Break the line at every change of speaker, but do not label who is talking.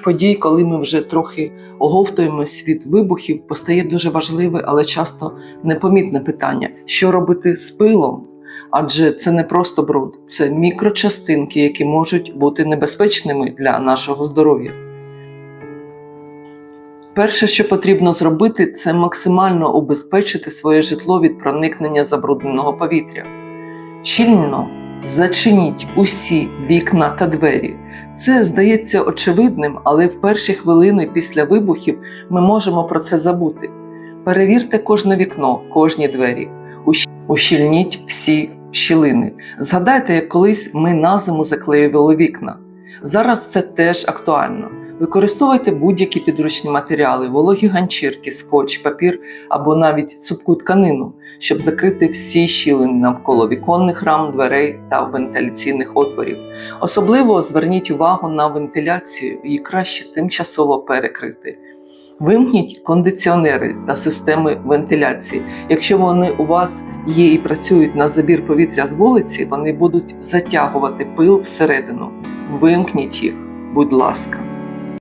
таких подій, коли ми вже трохи оговтуємось від вибухів, постає дуже важливе, але часто непомітне питання: що робити з пилом? Адже це не просто бруд, це мікрочастинки, які можуть бути небезпечними для нашого здоров'я. Перше, що потрібно зробити, це максимально убезпечити своє житло від проникнення забрудненого повітря. Щільно зачиніть усі вікна та двері. Це здається очевидним, але в перші хвилини після вибухів ми можемо про це забути. Перевірте кожне вікно, кожні двері. Ущільніть всі щілини. Згадайте, як колись ми на зиму заклеювали вікна. Зараз це теж актуально. Використовуйте будь-які підручні матеріали, вологі ганчірки, скотч, папір або навіть цупку тканину, щоб закрити всі щілини навколо віконних рам, дверей та вентиляційних отворів. Особливо зверніть увагу на вентиляцію, її краще тимчасово перекрити. Вимкніть кондиціонери та системи вентиляції. Якщо вони у вас є і працюють на забір повітря з вулиці, вони будуть затягувати пил всередину. Вимкніть їх, будь ласка.